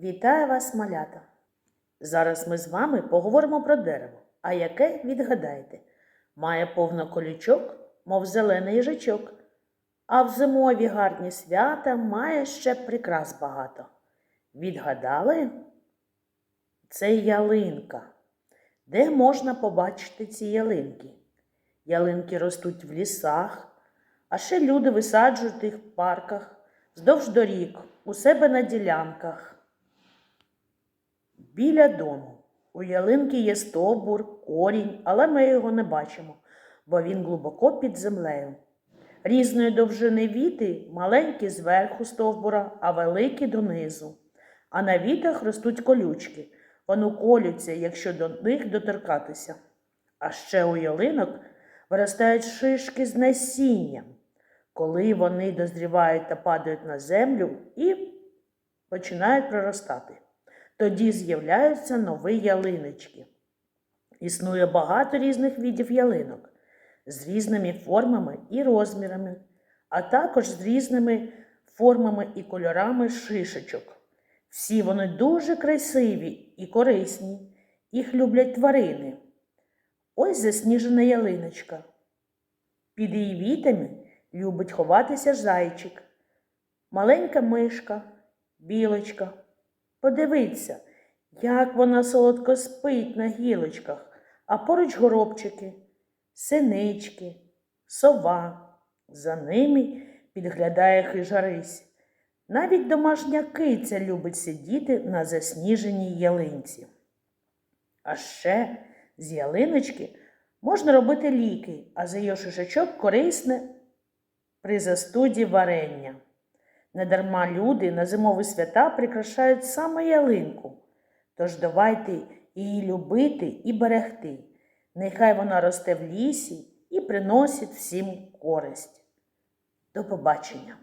Вітаю вас, малята! Зараз ми з вами поговоримо про дерево. А яке відгадаєте? Має повно колючок, мов зелений їжачок, а в зимові гарні свята має ще прикрас багато. Відгадали? Це ялинка. Де можна побачити ці ялинки? Ялинки ростуть в лісах, а ще люди висаджують їх в парках, вздовж доріг, у себе на ділянках. Біля дому. У ялинки є стовбур, корінь, але ми його не бачимо, бо він глибоко під землею. Різної довжини віти маленькі зверху стовбура, а великі донизу. А на вітах ростуть колючки. Вони колються, якщо до них доторкатися. А ще у ялинок виростають шишки з насінням, коли вони дозрівають та падають на землю і починають проростати. Тоді з'являються нові ялиночки. Існує багато різних видів ялинок з різними формами і розмірами, а також з різними формами і кольорами шишечок. Всі вони дуже красиві і корисні, їх люблять тварини. Ось засніжена ялиночка. Під її вітами любить ховатися зайчик, маленька мишка, білочка. Подивіться, як вона солодко спить на гілочках, а поруч горобчики, синички, сова. За ними підглядає хижарись. Навіть домашня киця любить сидіти на засніженій ялинці. А ще з ялиночки можна робити ліки, а з її шишачок корисне при застуді варення. Недарма люди на зимові свята прикрашають саме ялинку. Тож давайте її любити і берегти. Нехай вона росте в лісі і приносить всім користь. До побачення!